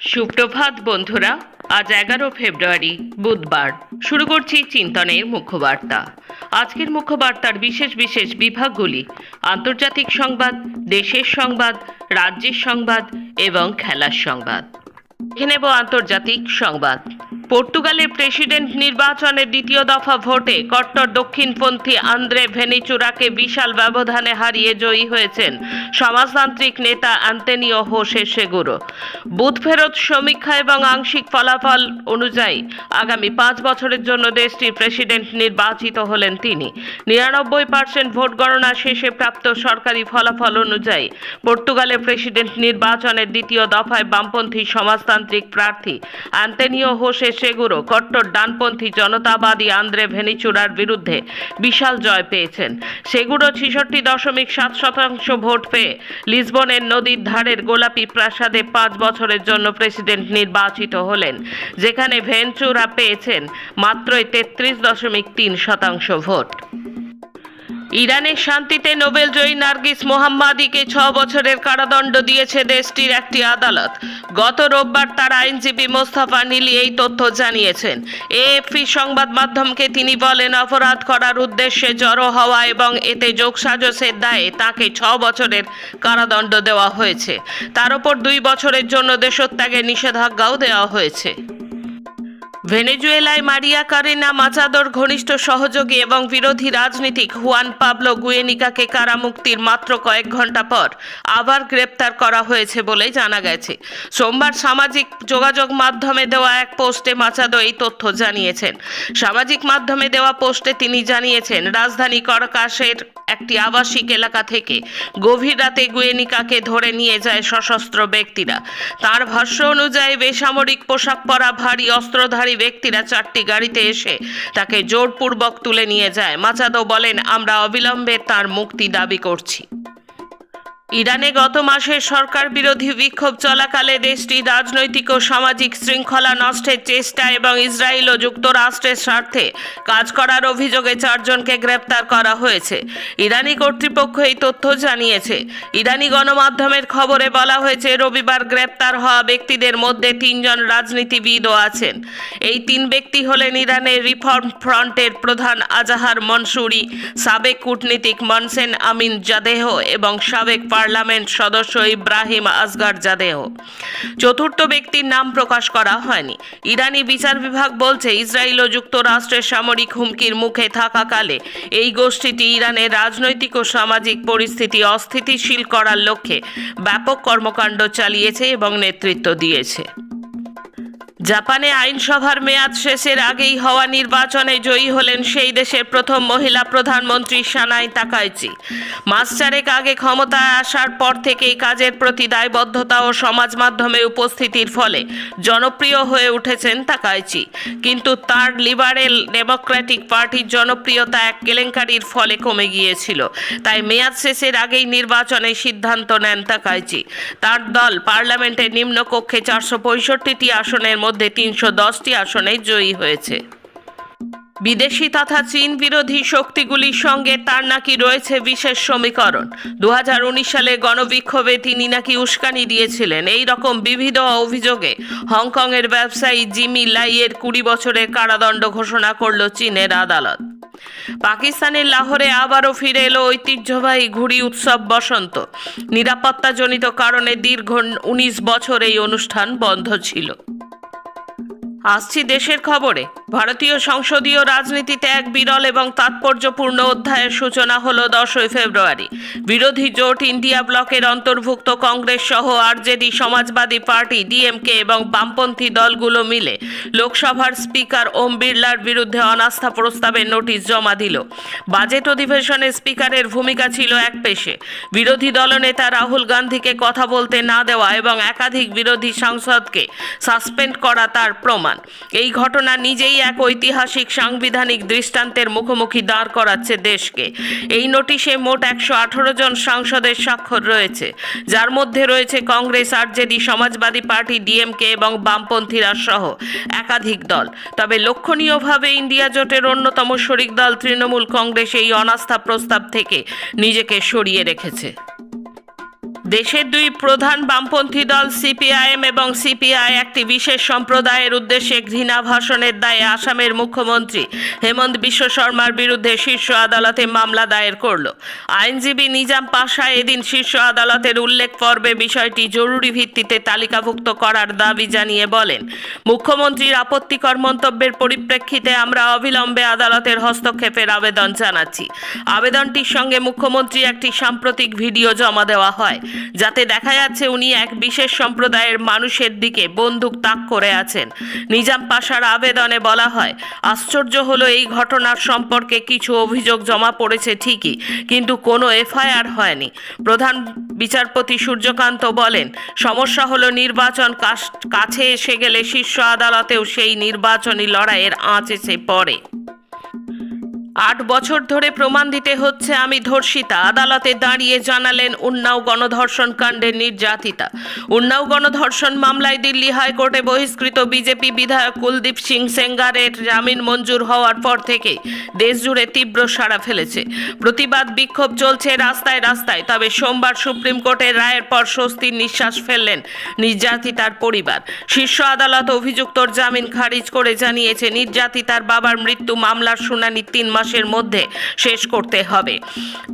সুপ্রভাত বন্ধুরা, আজ এগারো ফেব্রুয়ারি, বুধবার। শুরু করছি চিন্তনের মুখ্যবার্তা আজকের মুখ্যবার্তার বিশেষ বিশেষ বিভাগগুলি, আন্তর্জাতিক সংবাদ, দেশের সংবাদ, রাজ্যের সংবাদ এবং খেলার সংবাদ। দেখে নেব আন্তর্জাতিক সংবাদ। পর্তুগালের প্রেসিডেন্ট নির্বাচনের দ্বিতীয় দফা ভোটে কট্টর দক্ষিণপন্থী আন্দ্রে ভেনিচুরাকে বিশাল ব্যবধানে হারিয়ে জয়ী হয়েছেন সমাজতান্ত্রিক নেতা অ্যান্টনিও হোসে সেগুরো। বুথ ফেরত সমীক্ষা এবং আংশিক ফলাফল অনুযায়ী আগামী পাঁচ বছরের জন্য দেশটির প্রেসিডেন্ট নির্বাচিত হলেন তিনি। নিরানব্বই পার্সেন্ট ভোট গণনা শেষে প্রাপ্ত সরকারি ফলাফল অনুযায়ী পর্তুগালের প্রেসিডেন্ট নির্বাচনের দ্বিতীয় দফায় বামপন্থী সমাজতান্ত্রিক প্রার্থী অ্যান্টনিও হোসে সেগুরো কট্টর ডানপন্থী জনতাবাদী আন্দ্রে ভেনিচুরার বিরুদ্ধে বিশাল জয় পেয়েছেন। সেগুরো ছিষট্টি দশমিক সাত শতাংশ ভোট পেয়ে লিসবনের নদীর ধারের গোলাপি প্রাসাদে পাঁচ বছরের জন্য প্রেসিডেন্ট নির্বাচিত হলেন, যেখানে ভেনচুরা পেয়েছেন মাত্রই তেত্রিশ দশমিক তিন শতাংশ ভোট। ইরানের শান্তিতে নোবেল জয়ী নার্গিস মোহাম্মাদিকে ছ বছরের কারাদণ্ড দিয়েছে দেশটির একটি আদালত। গত রোববার তার আইনজীবী মোস্তফা নীলি এই তথ্য জানিয়েছেন। এএফপি সংবাদ মাধ্যমকে তিনি বলেন, অপরাধ করার উদ্দেশ্যে জড়ো হওয়া এবং এতে যোগসাজসের দায়ে তাকে ছ বছরের কারাদণ্ড দেওয়া হয়েছে। তার উপর দুই বছরের জন্য দেশত্যাগের নিষেধাজ্ঞাও দেওয়া হয়েছে। ভেনেজুয়েলায় মারিয়া কারিনা মাচাদোর ঘনিষ্ঠ সহযোগী এবং বিরোধী রাজনীতিক হুয়ান পাবলো গুয়েনিকাকে কারামুক্তির মাত্র কয়েক ঘণ্টা পর আবার গ্রেপ্তার করা হয়েছে বলে জানা গেছে। সোমবার সামাজিক যোগাযোগ মাধ্যমে দেওয়া এক পোস্টে মাচাদো এই তথ্য জানিয়েছেন। সামাজিক মাধ্যমে দেওয়া পোস্টে তিনি জানিয়েছেন, রাজধানী করকাশের একটি আবাসিক এলাকা থেকে গভীর রাতে গুয়েনিকাকে ধরে নিয়ে যায় সশস্ত্র ব্যক্তিরা। তার ভাষ্য অনুযায়ী বেসামরিক পোশাক পরা ভারী অস্ত্রধারী ব্যক্তিরা চারটি গাড়িতে এসে তাকে জোরপূর্বক তুলে নিয়ে যায়। মাচাদো বলেন, আমরা অবিলম্বে তার মুক্তি দাবি করছি। ইরানে গত মাসে সরকার বিরোধী বিক্ষোভ চলাকালে দেশটি রাজনৈতিক ও সামাজিক শৃঙ্খলা নষ্টের চেষ্টা এবং ইসরায়েল ও যুক্তরাষ্ট্রের স্বার্থে কাজ করার অভিযোগে চারজনকে গ্রেপ্তার করা হয়েছে। ইরানি কর্তৃপক্ষ এই তথ্য জানিয়েছে। ইরানি গণমাধ্যমের খবরে বলা হয়েছে, রবিবার গ্রেপ্তার হওয়া ব্যক্তিদের মধ্যে তিনজন রাজনীতিবিদও আছেন। এই তিন ব্যক্তি হলেন ইরানের রিফর্ম ফ্রন্টের প্রধান আজাহার মনসুরি, সাবেক কূটনীতিক মনসেন আমিন জাদেহ এবং সাবেক পার্লামেন্ট সদস্য ইব্রাহিম আসগার জাদেহ। চতুর্থ ব্যক্তির নাম প্রকাশ করা হয়নি। ইরানি বিচার বিভাগ বলছে, ইসরায়েল ও যুক্তরাষ্ট্রের সামরিক হুমকির মুখে থাকাকালে এই গোষ্ঠীটি ইরানের রাজনৈতিক ও সামাজিক পরিস্থিতি অস্থিতিশীল করার লক্ষ্যে ব্যাপক কর্মকাণ্ড চালিয়েছে এবং নেতৃত্ব দিয়েছে। জাপানে আইনসভার মেয়াদ শেষের আগেই হওয়া নির্বাচনে জয়ী হলেন সেই দেশের প্রথম মহিলা প্রধানমন্ত্রী সানাই তাকাইচি। মাস আগে ক্ষমতায় আসার পর থেকেই কাজের প্রতি দায়বদ্ধতা ও সমাজ মাধ্যমে উপস্থিতির ফলে জনপ্রিয় হয়ে উঠেছেন তাকাইচি। কিন্তু তার লিবারেল ডেমোক্রেটিক পার্টির জনপ্রিয়তা এক কেলেঙ্কারির ফলে কমে গিয়েছিল। তাই মেয়াদ শেষের আগেই নির্বাচনে সিদ্ধান্ত নেন তাকাইচি। তার দল পার্লামেন্টের নিম্নকক্ষে চারশো পঁয়ষট্টিটি আসনের মধ্যে তিনশো দশটি আসনে জয়ী হয়েছে। বিদেশি তথা চীন বিরোধী শক্তিগুলির সঙ্গে তার নাকি রয়েছে বিশেষ সমীকরণ। দু হাজার উনিশ সালে গণবিক্ষোভে তিনি নাকি উস্কানি দিয়েছিলেন। এই রকম বিবিধ অভিযোগে হংকংয়ের ব্যবসায়ী জিমি লাইয়ের কুড়ি বছরের কারাদণ্ড ঘোষণা করল চীনের আদালত। পাকিস্তানের লাহোরে আবারও ফিরে এলো ঐতিহ্যবাহী ঘুড়ি উৎসব বসন্ত। নিরাপত্তাজনিত কারণে দীর্ঘ উনিশ বছর এই অনুষ্ঠান বন্ধ ছিল। আসছি দেশের খবরে। ভারতীয় সংসদীয় রাজনীতিতে এক বিরল এবং তাৎপর্যপূর্ণ অধ্যায়ের সূচনা হল দশই ফেব্রুয়ারি। বিরোধী জোট ইন্ডিয়া ব্লকের অন্তর্ভুক্ত কংগ্রেস সহ আরজেডি, সমাজবাদী পার্টি, ডিএমকে এবং বামপন্থী দলগুলো মিলে লোকসভার স্পিকার ওম বিড়লার বিরুদ্ধে অনাস্থা প্রস্তাবের নোটিশ জমা দিল। বাজেট অধিবেশনে স্পিকারের ভূমিকা ছিল এক পেশে। বিরোধী দলনেতা রাহুল গান্ধীকে কথা বলতে না দেওয়া এবং একাধিক বিরোধী সাংসদকে সাসপেন্ড করা তার প্রমাণ। এই ঘটনা নিজেই এক ঐতিহাসিক সাংবিধানিক দৃষ্টান্তের মুখোমুখি দাঁড় করাচ্ছে দেশকে। এই নোটিশে মোট একশো আঠারো জন সাংসদের স্বাক্ষর রয়েছে। যার মধ্যে রয়েছে Congress, RJD, Samajwadi party, DMK এবং বামপন্থীরা সহ একাধিক দল। তবে লক্ষণীয়ভাবে ইন্ডিয়া জোটের অন্যতম শরিক দল তৃণমূল কংগ্রেস এই অনাস্থা প্রস্তাব থেকে নিজেকে সরিয়ে রেখেছে। দেশের দুই প্রধান বামপন্থী দল সিপিআইএম এবং সিপিআই একটি বিশেষ সম্প্রদায়ের উদ্দেশ্যে ঘৃণা ভাষণের দায়ে আসামের মুখ্যমন্ত্রী হেমন্ত বিশ্ব শর্মার বিরুদ্ধে শীর্ষ আদালতে মামলা দায়ের করল। আইনজীবী নিজাম পাশা এদিন শীর্ষ আদালতের উল্লেখ পর্বে বিষয়টি জরুরি ভিত্তিতে তালিকাভুক্ত করার দাবি জানিয়ে বলেন, মুখ্যমন্ত্রীর আপত্তিকর মন্তব্যের পরিপ্রেক্ষিতে আমরা অবিলম্বে আদালতের হস্তক্ষেপের আবেদন জানাচ্ছি। আবেদনটির সঙ্গে মুখ্যমন্ত্রী একটি সাম্প্রতিক ভিডিও জমা দেওয়া হয়। যাতে দেখা যাচ্ছে উনি এক বিশেষ সম্প্রদায়ের মানুষের দিকে বন্দুক তাক করে আছেন। নিজাম পাশার আবেদনে বলা হয়, আশ্চর্য হলো এই ঘটনার সম্পর্কে কিছু অভিযোগ জমা পড়েছে ঠিকই, কিন্তু কোনো এফআইআর হয়নি। প্রধান বিচারপতি সূর্যকান্ত বলেন, সমস্যা হলো নির্বাচন কাছে এসে গেলে শীর্ষ আদালতেও সেই নির্বাচনী লড়াইয়ের আঁচ এসে পড়ে। আট বছর ধরে প্রমাণ দিতে হচ্ছে আমি ধর্ষিতা। আদালতে দাঁড়িয়ে জানালেন উন্নাও গণধর্ষণ কাণ্ডের নির্যাতিতা। উন্নাও গণধর্ষণ মামলায় দিল্লি হাইকোর্টে বহিষ্কৃত বিজেপি বিধায়ক কুলদীপ সিং সেঙ্গারের জামিন মঞ্জুর হওয়ার পর থেকে দেশজুড়ে তীব্র সাড়া ফেলেছে। প্রতিবাদ বিক্ষোভ চলছে রাস্তায় রাস্তায়, তবে সোমবার সুপ্রিম কোর্টের রায়ের পর স্বস্তির নিঃশ্বাস ফেললেন নির্যাতিতার পরিবার। শীর্ষ আদালত অভিযুক্তর জামিন খারিজ করে জানিয়েছে, নির্যাতিতার বাবার মৃত্যু মামলার শুনানি তিন মাসের মধ্যে শেষ করতে হবে।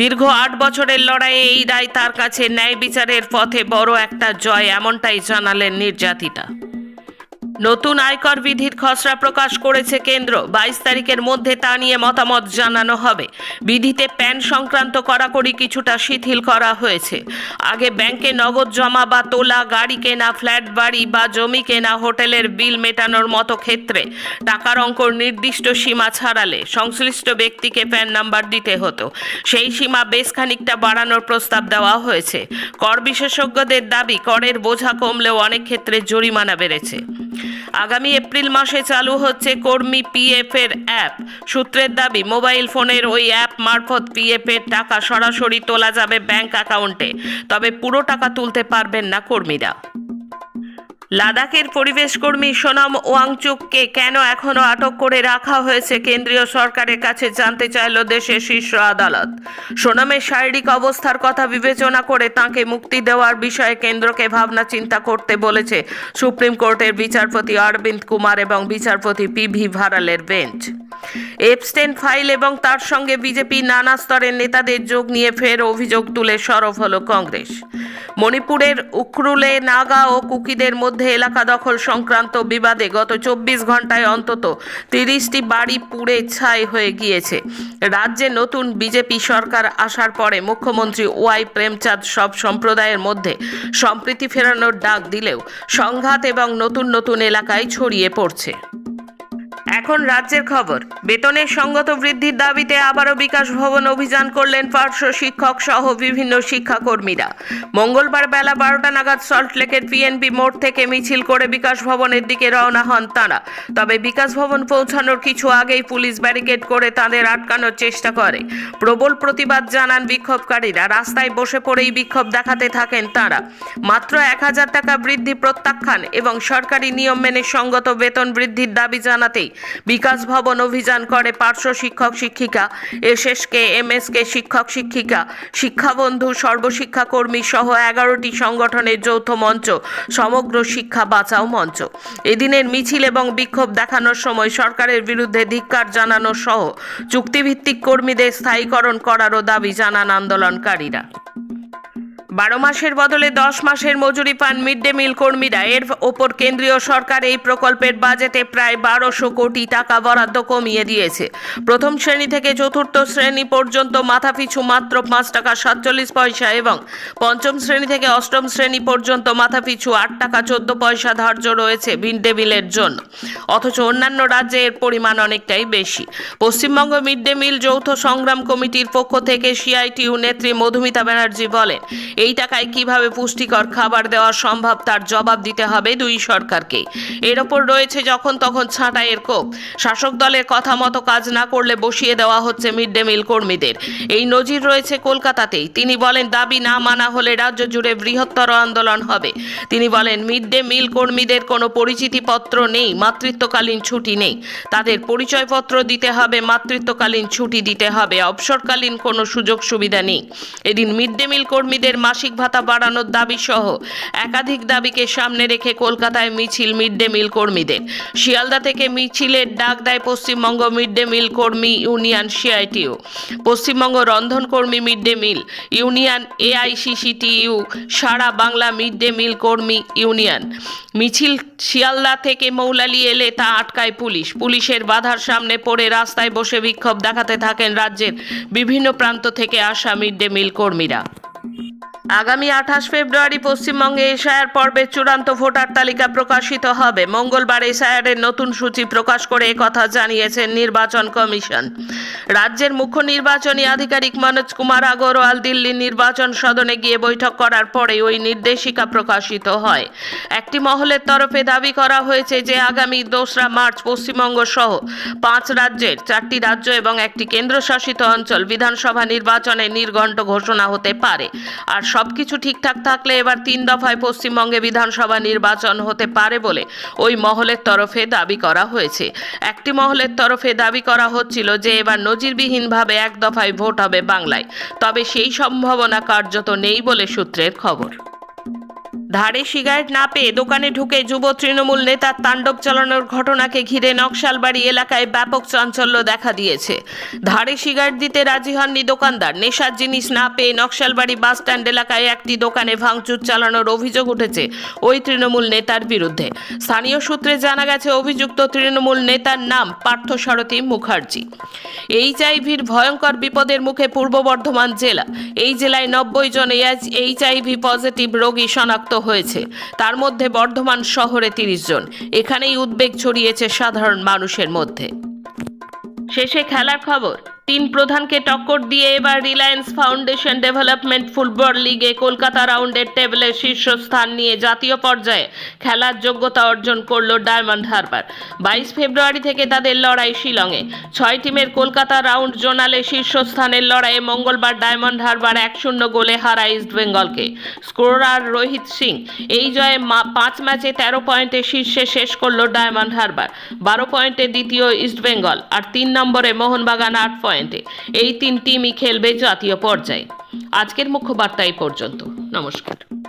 দীর্ঘ আট বছরের লড়াইয়ে এই রায় তার কাছে ন্যায় বিচারের পথে বড় একটা জয়, এমনটাই জানালেন নির্যাতিতা। নতুন আয়কর বিধির খসড়া প্রকাশ করেছে কেন্দ্র। বাইশ তারিখের মধ্যে তা নিয়ে মতামত জানানো হবে। বিধিতে প্যান সংক্রান্ত কড়াকড়ি কিছুটা শিথিল করা হয়েছে। আগে ব্যাংকে নগদ জমা বা তোলা গাড়ি কেনা, ফ্ল্যাট বাড়ি বা জমি কেনা, হোটেলের বিল মেটানোর মতো ক্ষেত্রে টাকার অঙ্কর নির্দিষ্ট সীমা ছাড়ালে সংশ্লিষ্ট ব্যক্তিকে প্যান নাম্বার দিতে হতো। সেই সীমা বেশ খানিকটা বাড়ানোর প্রস্তাব দেওয়া হয়েছে। কর বিশেষজ্ঞদের দাবি, করের বোঝা কমলেও অনেক ক্ষেত্রে জরিমানা বেড়েছে। আগামী এপ্রিল মাসে চালু হচ্ছে কর্মী পিএফ এর অ্যাপ। সূত্রের দাবি, মোবাইল ফোনের ওই অ্যাপ মারফত পিএফ এর টাকা সরাসরি তোলা যাবে ব্যাংক অ্যাকাউন্টে। তবে পুরো টাকা তুলতে পারবেন না কর্মীরা। লাদাখের পরিবেশ কর্মী সোনাম ওয়াংচুককে কেন এখনও আটক করে রাখা হয়েছে কেন্দ্রীয় সরকারের কাছে জানতে চাইল দেশের শীর্ষ আদালত। সোনামের শারীরিক অবস্থার কথা বিবেচনা করে তাকে মুক্তি দেওয়ার বিষয়ে কেন্দ্রকে ভাবনা চিন্তা করতে বলেছে সুপ্রিম কোর্টের বিচারপতি অরবিন্দ কুমার এবং বিচারপতি পি ভি ভারালের বেঞ্চ। এপস্টেন ফাইল এবং তার সঙ্গে বিজেপি নানা স্তরের নেতাদের যোগ নিয়ে ফের অভিযোগ তুলে সরব হল কংগ্রেস। মণিপুরের উখরুলে নাগা ও কুকিদের মধ্যে এলাকা দখল সংক্রান্ত বিবাদে গত চব্বিশ ঘন্টায় অন্তত তিরিশটি বাড়ি পুড়ে ছাই হয়ে গিয়েছে। রাজ্যে নতুন বিজেপি সরকার আসার পরে মুখ্যমন্ত্রী ওয়াই প্রেমচাঁদ সব সম্প্রদায়ের মধ্যে সম্প্রীতি ফেরানোর ডাক দিলেও সংঘাত এবং নতুন নতুন এলাকায় ছড়িয়ে পড়ছে। এখন রাজ্যের খবর। বেতনের সঙ্গত বৃদ্ধির দাবিতে আবারও বিকাশ ভবন অভিযান করলেন পার্শ্ব শিক্ষক সহ বিভিন্ন শিক্ষাকর্মীরা। মঙ্গলবার বেলা বারোটা নাগাদ সল্টলেকের পিএনপি মোড় থেকে মিছিল করে বিকাশ ভবনের দিকে রওনা হন তাঁরা। তবে বিকাশ ভবন পৌঁছানোর কিছু আগেই পুলিশ ব্যারিকেড করে তাঁদের আটকানোর চেষ্টা করে। প্রবল প্রতিবাদ জানান বিক্ষোভকারীরা। রাস্তায় বসে পড়েই বিক্ষোভ দেখাতে থাকেন তাঁরা। মাত্র এক হাজার টাকা বৃদ্ধি প্রত্যাখ্যান এবং সরকারি নিয়ম মেনে সঙ্গত বেতন বৃদ্ধির দাবি জানাতেই বিকাশ ভবন অভিযান করে পার্শ্ব শিক্ষক শিক্ষিকা এসএসকে এমএসকে শিক্ষক শিক্ষিকা, শিক্ষাবন্ধু, সর্বশিক্ষা কর্মী সহ এগারোটি সংগঠনের যৌথ মঞ্চ, সমগ্র শিক্ষা বাঁচাও মঞ্চ। এদিনের মিছিল এবং বিক্ষোভ দেখানোর সময় সরকারের বিরুদ্ধে ধিক্কার জানানো সহ চুক্তিভিত্তিক কর্মীদের স্থায়ীকরণ করারও দাবি জানান আন্দোলনকারীরা। বারো মাসের বদলে দশ মাসের মজুরি পান মিড ডে মিল কর্মীরা। এর ওপর কেন্দ্রীয় সরকার এই প্রকল্পের বাজেটে প্রায় বারোশো কোটি টাকা বরাদ্দ কমিয়ে দিয়েছে। প্রথম শ্রেণি থেকে চতুর্থ শ্রেণি পর্যন্ত মাথাপিছু মাত্র পাঁচ টাকা সাতচল্লিশ পয়সা এবং পঞ্চম শ্রেণি থেকে অষ্টম শ্রেণি পর্যন্ত মাথাপিছু আট টাকা চোদ্দ পয়সা ধার্য রয়েছে মিড ডে মিলের জন্য। অথচ অন্যান্য রাজ্যে এর পরিমাণ অনেকটাই বেশি। পশ্চিমবঙ্গ মিড ডে মিল যৌথ সংগ্রাম কমিটির পক্ষ থেকে সিআইটিউ নেত্রী মধুমিতা ব্যানার্জি বলেন এই টাকায় কীভাবে পুষ্টিকর খাবার দেওয়া সম্ভব তার জবাব দিতে হবে দুই সরকারকে। এর ওপর রয়েছে যখন তখন ছাঁটাইয়ের কোপ। শাসক দলের কথা মতো কাজ না করলে বসিয়ে দেওয়া হচ্ছে মিড ডে মিল কর্মীদের। এই নজির রয়েছে কলকাতাতেই। তিনি বলেন, দাবি না মানা হলে রাজ্য জুড়ে বৃহত্তর আন্দোলন হবে। তিনি বলেন, মিড ডে মিল কর্মীদের কোনো পরিচিতিপত্র নেই, মাতৃত্বকালীন ছুটি নেই। তাদের পরিচয়পত্র দিতে হবে, মাতৃত্বকালীন ছুটি দিতে হবে। অবসরকালীন কোনো সুযোগ সুবিধা নেই। এদিন মিড ডে মিল কর্মীদের মাসিক ভাতা বাড়ানোর দাবি সহ একাধিক দাবিকে সামনে রেখে কলকাতায় মিছিল মিড ডে মিল কর্মীদের। শিয়ালদা থেকে মিছিলের ডাক দেয় পশ্চিমবঙ্গ মিড ডে মিল কর্মী ইউনিয়ন সিআইটিও পশ্চিমবঙ্গ রন্ধন কর্মী mid day meal union AICCTU সারা বাংলা মিড ডে মিল কর্মী ইউনিয়ন। মিছিল শিয়ালদা থেকে মৌলালি এলে তা আটকায় পুলিশ। পুলিশের বাধার সামনে পড়ে রাস্তায় বসে বিক্ষোভ দেখাতে থাকেন রাজ্যের বিভিন্ন প্রান্ত থেকে আসা মিড ডে মিল কর্মীরা। আগামী আঠাশ ফেব্রুয়ারি পশ্চিমবঙ্গে এশায়ার পর্বের চূড়ান্ত ভোটার তালিকা প্রকাশিত হবে। মঙ্গলবার এশায়ারের নতুন সূচি প্রকাশ করে কথা জানিয়েছেন নির্বাচন কমিশন। রাজ্যের মুখ্য নির্বাচনী আধিকারিক মনোজ কুমার আগরওয়াল দিল্লির নির্বাচন সদনে গিয়ে বৈঠক করার পরে ওই নির্দেশিকা প্রকাশিত হয়। একটি মহলের তরফে দাবি করা হয়েছে যে, আগামী দোসরা মার্চ পশ্চিমবঙ্গ সহ পাঁচ রাজ্যের চারটি রাজ্য এবং একটি কেন্দ্রশাসিত অঞ্চল বিধানসভা নির্বাচনে নির্ঘণ্ট ঘোষণা হতে পারে। আর সব কিছু ঠিকঠাক থাকলে এবার তিন দফায় পশ্চিমবঙ্গে বিধানসভা নির্বাচন হতে পারে বলে ওই মহলের তরফে দাবি করা হয়েছে। একটি মহলের তরফে দাবি করা হচ্ছিল যে এবার নজিরবিহীনভাবে এক দফায় ভোট হবে বাংলায়। তবে সেই সম্ভাবনা কার্যত নেই বলে সূত্রের খবর। ধারে সিগারেট না পেয়ে দোকানে ঢুকে যুব তৃণমূল নেতার তাণ্ডব চালানোর ঘটনাকে ঘিরে নকশালবাড়ি এলাকায় ব্যাপক চাঞ্চল্য দেখা দিয়েছে। ধারে সিগারেট দিতে রাজি হননি দোকানদার। নেশার জিনিস না পেয়ে নকশালবাড়ি বাস স্ট্যান্ড এলাকায় একটি দোকানে ভাঙচুর চালানোর অভিযোগ উঠেছে ওই তৃণমূল নেতার বিরুদ্ধে। স্থানীয় সূত্রে জানা গেছে, অভিযুক্ত তৃণমূল নেতার নাম পার্থসারথী মুখার্জি। এইচআইভির ভয়ঙ্কর বিপদের মুখে পূর্ব বর্ধমান জেলা। এই জেলায় নব্বই জন এইচআইভি পজিটিভ রোগী শনাক্ত হয়েছে। তার মধ্যে বর্ধমান শহরে তিরিশ জন। এখানেই উদ্বেগ ছড়িয়েছে সাধারণ মানুষের মধ্যে। শেষে খেলার খবর। তিন প্রধানকে টক্কর দিয়ে এবার রিলায়েন্স ফাউন্ডেশন ডেভেলপমেন্ট ফুটবল লিগে কলকাতা রাউন্ডের টেবিলে শীর্ষস্থান নিয়ে জাতীয় পর্যায়ে খেলার যোগ্যতা অর্জন করল ডায়মন্ড হারবার। বাইশ ফেব্রুয়ারি থেকে তাদের লড়াই শিলংয়ে। ছয় টিমের কলকাতা রাউন্ড জোনালে শীর্ষস্থানের লড়াইয়ে মঙ্গলবার ডায়মন্ড হারবার এক শূন্য গোলে হারায় ইস্টবেঙ্গলকে স্কোরার রোহিত সিং এই জয়ে পাঁচ ম্যাচে তেরো পয়েন্টে শীর্ষে শেষ করল ডায়মন্ড হারবার। বারো পয়েন্টে দ্বিতীয় ইস্টবেঙ্গল আর তিন নম্বরে মোহনবাগান আট পয়েন্টে। এই তিন টিমই খেলবে জাতীয় পর্যায়ে। আজকের মুখ্য বার্তা এই পর্যন্ত। নমস্কার।